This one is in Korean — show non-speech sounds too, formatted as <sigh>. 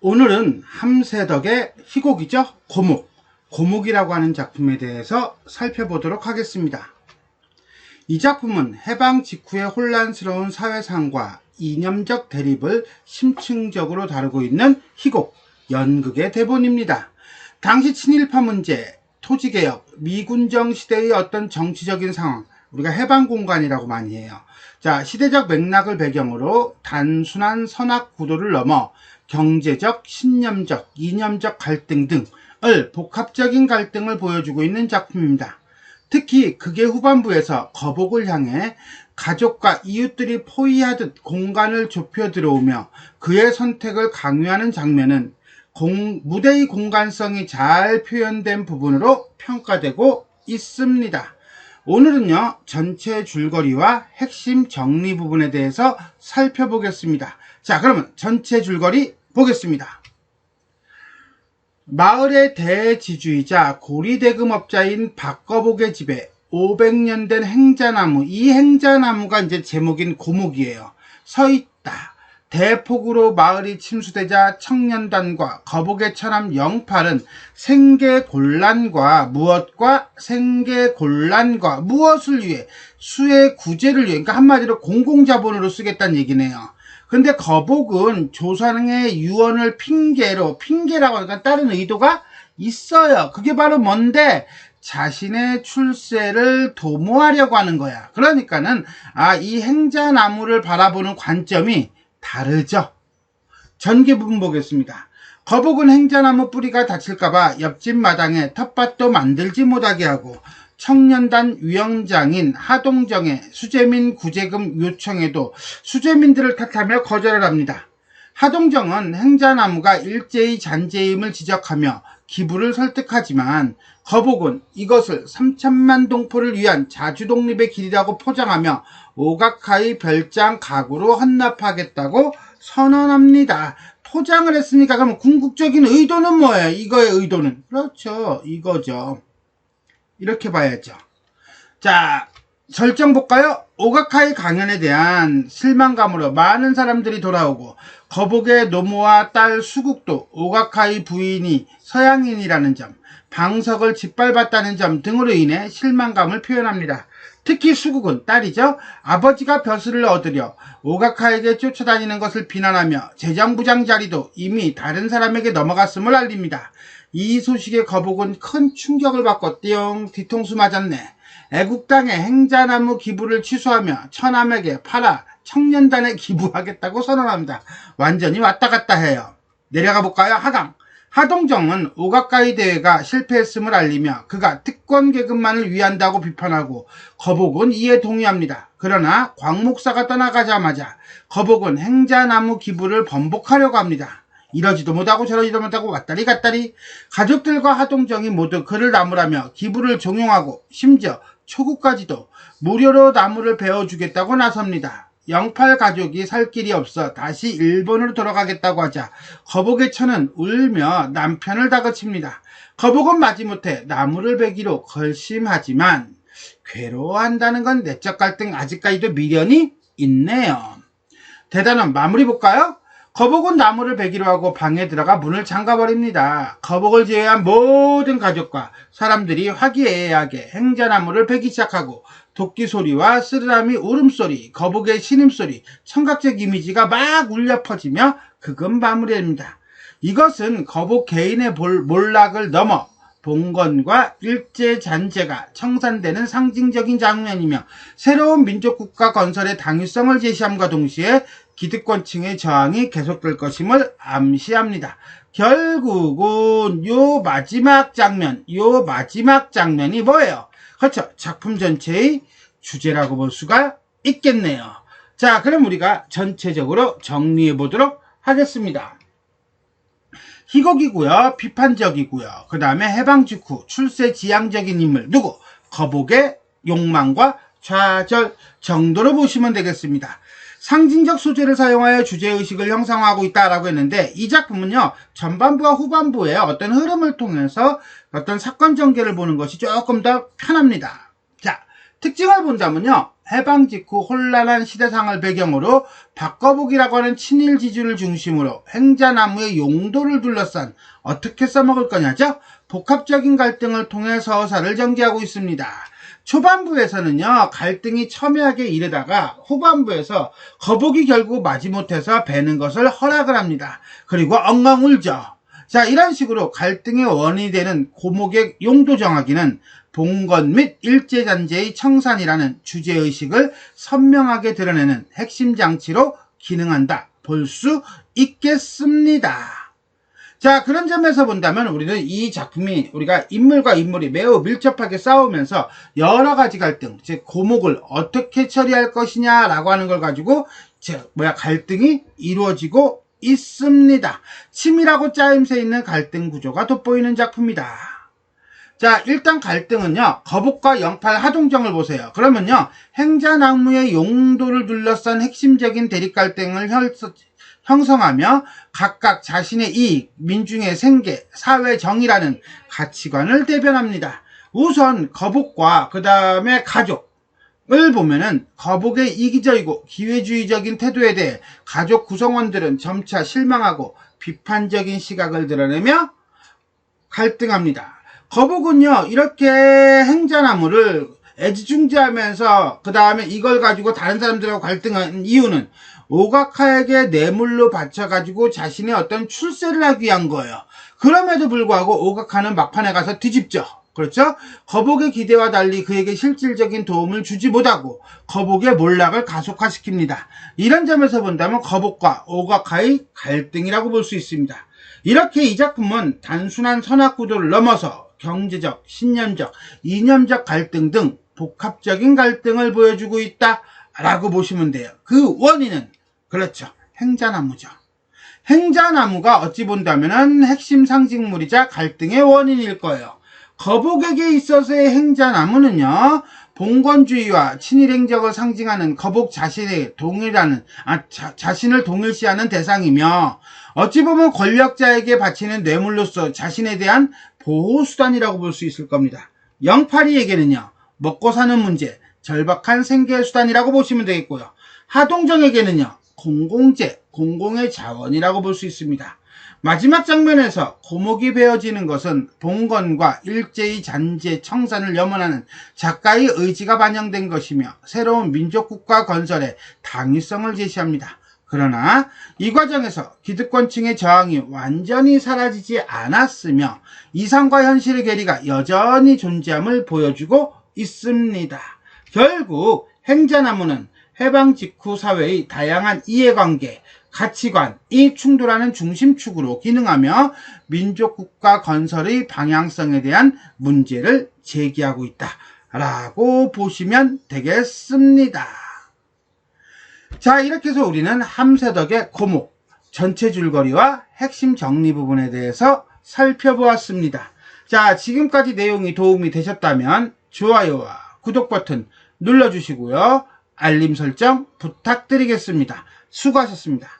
오늘은 함세덕의 희곡이죠. 고목. 고목이라고 하는 작품에 대해서 살펴보도록 하겠습니다. 이 작품은 해방 직후의 혼란스러운 사회상과 이념적 대립을 심층적으로 다루고 있는 희곡, 연극의 대본입니다. 당시 친일파 문제, 토지개혁, 미군정 시대의 어떤 정치적인 상황, 우리가 해방 공간이라고 많이 해요. 자, 시대적 맥락을 배경으로 단순한 선악 구도를 넘어 경제적, 신념적, 이념적 갈등 등을 복합적인 갈등을 보여주고 있는 작품입니다. 특히 극의 후반부에서 거복을 향해 가족과 이웃들이 포위하듯 공간을 좁혀 들어오며 그의 선택을 강요하는 장면은 공- 무대의 공간성이 잘 표현된 부분으로 평가되고 있습니다. 오늘은요, 전체 줄거리와 핵심 정리 부분에 대해서 살펴보겠습니다. 자, 그러면 전체 줄거리 보겠습니다. 마을의 대지주이자 고리대금업자인 박거복의 집에 500년 된 행자나무, 이 행자나무가 이제 제목인 고목이에요. 서 있다. 대폭우로 마을이 침수되자 청년단과 거복의 처남 영팔은 생계곤란과 무엇과 생계곤란과 무엇을 위해 수의 구제를 위해 그러니까 한마디로 공공자본으로 쓰겠다는 얘기네요. 근데 거복은 조선의 유언을 핑계로 핑계라고 하니까 다른 의도가 있어요. 그게 바로 뭔데 자신의 출세를 도모하려고 하는 거야. 그러니까는 아 이 행자나무를 바라보는 관점이 다르죠. 전개 부분 보겠습니다. 거북은 행자나무 뿌리가 다칠까봐 옆집 마당에 텃밭도 만들지 못하게 하고 청년단 위원장인 하동정의 수재민 구제금 요청에도 수재민들을 탓하며 거절을 합니다. 하동정은 행자나무가 일제히 잔재임을 지적하며 기부를 설득하지만 거복은 이것을 3천만 동포를 위한 자주 독립의 길이라고 포장하며 오각하의 별장 가구로 헌납하겠다고 선언합니다. 포장을 했으니까 그럼 궁극적인 의도는 뭐예요? 이거의 의도는 그렇죠. 이거죠. 이렇게 봐야죠. 자, 설정 볼까요? 오가카이 강연에 대한 실망감으로 많은 사람들이 돌아오고 거복의 노모와 딸 수국도 오가카이 부인이 서양인이라는 점, 방석을 짓밟았다는 점 등으로 인해 실망감을 표현합니다. 특히 수국은 딸이죠. 아버지가 벼슬을 얻으려 오가카에게 쫓아다니는 것을 비난하며 재정부장 자리도 이미 다른 사람에게 넘어갔음을 알립니다. 이 소식에 거복은 큰 충격을 받고 띠용 뒤통수 맞았네. 애국당의 행자나무 기부를 취소하며 처남에게 팔아 청년단에 <laughs> 기부하겠다고 선언합니다. 완전히 왔다 갔다 해요. 내려가 볼까요? 하강. 하동정은 오가카이 대회가 실패했음을 알리며 그가 특권 계급만을 위한다고 비판하고 거복은 이에 동의합니다. 그러나 광 목사가 떠나가자마자 거복은 행자나무 기부를 번복하려고 합니다. 이러지도 못하고 저러지도 못하고 왔다리 갔다리 가족들과 하동정이 모두 그를 나무라며 기부를 종용하고 심지어 초구까지도 무료로 나무를 베어주겠다고 나섭니다. 영팔 가족이 살 길이 없어 다시 일본으로 돌아가겠다고 하자 거복의 처는 울며 남편을 다그칩니다. 거복은 마지못해 나무를 베기로 결심하지만 괴로워한다는 건 내적 갈등 아직까지도 미련이 있네요. 대단한 마무리 볼까요? 거복은 나무를 베기로 하고 방에 들어가 문을 잠가버립니다. 거복을 제외한 모든 가족과 사람들이 화기애애하게 행자나무를 베기 시작하고 도끼 소리와 쓰르라미 울음소리, 거북의 신음소리, 청각적 이미지가 막 울려 퍼지며 극은 마무리됩니다. 이것은 거북 개인의 볼- 몰락을 넘어 봉건과 일제 잔재가 청산되는 상징적인 장면이며 새로운 민족국가 건설의 당위성을 제시함과 동시에 기득권층의 저항이 계속될 것임을 암시합니다. 결국은 요 마지막 장면, 요 마지막 장면이 뭐예요? 그렇죠. 작품 전체의 주제라고 볼 수가 있겠네요. 자, 그럼 우리가 전체적으로 정리해 보도록 하겠습니다. 희곡이고요. 비판적이고요. 그 다음에 해방 직후 출세 지향적인 인물 누구? 거복의 욕망과 좌절 정도로 보시면 되겠습니다. 상징적 소재를 사용하여 주제의식을 형성하고 있다라고 했는데 이 작품은요 전반부와 후반부의 어떤 흐름을 통해서 어떤 사건 전개를 보는 것이 조금 더 편합니다. 자 특징을 본다면요 해방 직후 혼란한 시대상을 배경으로 바꿔보기라고 하는 친일 지주를 중심으로 행자나무의 용도를 둘러싼 어떻게 써먹을 거냐죠? 복합적인 갈등을 통해 서사를 전개하고 있습니다. 초반부에서는요, 갈등이 첨예하게 이르다가 후반부에서 거북이 결국 마지못해서 베는 것을 허락을 합니다. 그리고 엉엉 울죠. 자, 이런 식으로 갈등의 원인이 되는 고목의 용도 정하기는 봉건 및 일제잔재의 청산이라는 주제의식을 선명하게 드러내는 핵심 장치로 기능한다. 볼 수 있겠습니다. 자, 그런 점에서 본다면 우리는 이 작품이 우리가 인물과 인물이 매우 밀접하게 싸우면서 여러 가지 갈등, 즉 고목을 어떻게 처리할 것이냐 라고 하는 걸 가지고 제 뭐야 갈등이 이루어지고 있습니다. 치밀하고 짜임새 있는 갈등 구조가 돋보이는 작품이다. 자, 일단 갈등은요, 거북과 영팔 하동정을 보세요. 그러면요, 행자나무의 용도를 둘러싼 핵심적인 대립 갈등을 혈- 형성하며 각각 자신의 이익, 민중의 생계, 사회 정의라는 가치관을 대변합니다. 우선 거북과 그 다음에 가족을 보면은 거북의 이기적이고 기회주의적인 태도에 대해 가족 구성원들은 점차 실망하고 비판적인 시각을 드러내며 갈등합니다. 거북은요, 이렇게 행자나무를 애지중지하면서 그 다음에 이걸 가지고 다른 사람들하고 갈등한 이유는 오가카에게 뇌물로 바쳐가지고 자신의 어떤 출세를 하기 위한 거예요. 그럼에도 불구하고 오가카는 막판에 가서 뒤집죠. 그렇죠? 거북의 기대와 달리 그에게 실질적인 도움을 주지 못하고 거북의 몰락을 가속화시킵니다. 이런 점에서 본다면 거북과 오가카의 갈등이라고 볼 수 있습니다. 이렇게 이 작품은 단순한 선악 구도를 넘어서 경제적, 신념적, 이념적 갈등 등 복합적인 갈등을 보여주고 있다 라고 보시면 돼요. 그 원인은 그렇죠. 행자나무죠. 행자나무가 어찌 본다면 핵심 상징물이자 갈등의 원인일 거예요. 거북에게 있어서의 행자나무는요, 봉건주의와 친일 행적을 상징하는 거북 자신의 동일하는, 아, 자, 자신을 동일시하는 대상이며, 어찌 보면 권력자에게 바치는 뇌물로서 자신에 대한 보호 수단이라고 볼 수 있을 겁니다. 영파리에게는요, 먹고 사는 문제, 절박한 생계 수단이라고 보시면 되겠고요. 하동정에게는요, 공공재, 공공의 자원이라고 볼 수 있습니다. 마지막 장면에서 고목이 베어지는 것은 봉건과 일제의 잔재 청산을 염원하는 작가의 의지가 반영된 것이며 새로운 민족국가 건설의 당위성을 제시합니다. 그러나 이 과정에서 기득권층의 저항이 완전히 사라지지 않았으며 이상과 현실의 괴리가 여전히 존재함을 보여주고 있습니다. 결국 행자나무는 해방 직후 사회의 다양한 이해관계, 가치관이 충돌하는 중심축으로 기능하며 민족 국가 건설의 방향성에 대한 문제를 제기하고 있다 라고 보시면 되겠습니다. 자, 이렇게 해서 우리는 함세덕의 고목, 전체 줄거리와 핵심 정리 부분에 대해서 살펴보았습니다. 자, 지금까지 내용이 도움이 되셨다면 좋아요와 구독 버튼 눌러주시고요. 알림 설정 부탁드리겠습니다. 수고하셨습니다.